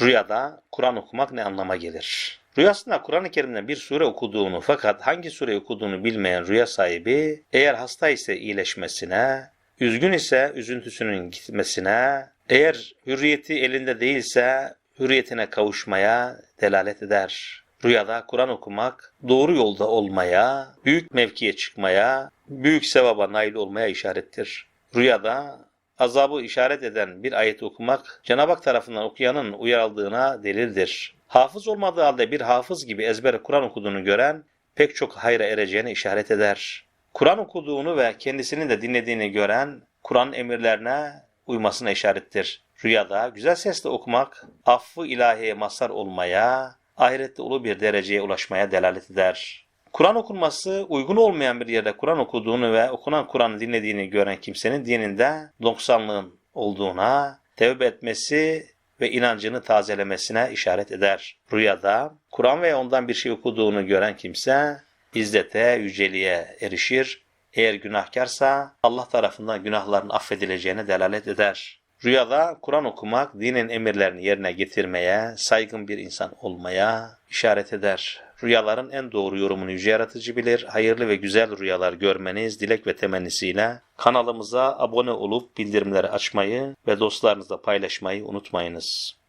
Rüyada Kur'an okumak ne anlama gelir? Rüyasında Kur'an-ı Kerim'den bir sure okuduğunu fakat hangi sure okuduğunu bilmeyen rüya sahibi eğer hasta ise iyileşmesine, üzgün ise üzüntüsünün gitmesine, eğer hürriyeti elinde değilse hürriyetine kavuşmaya delalet eder. Rüyada Kur'an okumak doğru yolda olmaya, büyük mevkiye çıkmaya, büyük sevaba nail olmaya işarettir. Rüyada azabı işaret eden bir ayet okumak Cenab-ı Hak tarafından okuyanın uyarıldığına delildir. Hafız olmadığı halde bir hafız gibi ezbere Kur'an okuduğunu gören pek çok hayra ereceğine işaret eder. Kur'an okuduğunu ve kendisinin de dinlediğini gören Kur'an emirlerine uymasına işarettir. Rüyada güzel sesle okumak affı ilahiye mazhar olmaya, ahirette ulu bir dereceye ulaşmaya delalet eder. Kur'an okunması uygun olmayan bir yerde Kur'an okuduğunu ve okunan Kur'an'ı dinlediğini gören kimsenin dininde noksanlığın olduğuna, tevbe etmesi ve inancını tazelemesine işaret eder. Rüyada Kur'an ve ondan bir şey okuduğunu gören kimse izzete, yüceliğe erişir. Eğer günahkarsa Allah tarafından günahların affedileceğine delalet eder. Rüyada Kur'an okumak dinin emirlerini yerine getirmeye, saygın bir insan olmaya işaret eder. Rüyaların en doğru yorumunu yüce yaratıcı bilir. Hayırlı ve güzel rüyalar görmeniz dilek ve temennisiyle kanalımıza abone olup bildirimleri açmayı ve dostlarınızla paylaşmayı unutmayınız.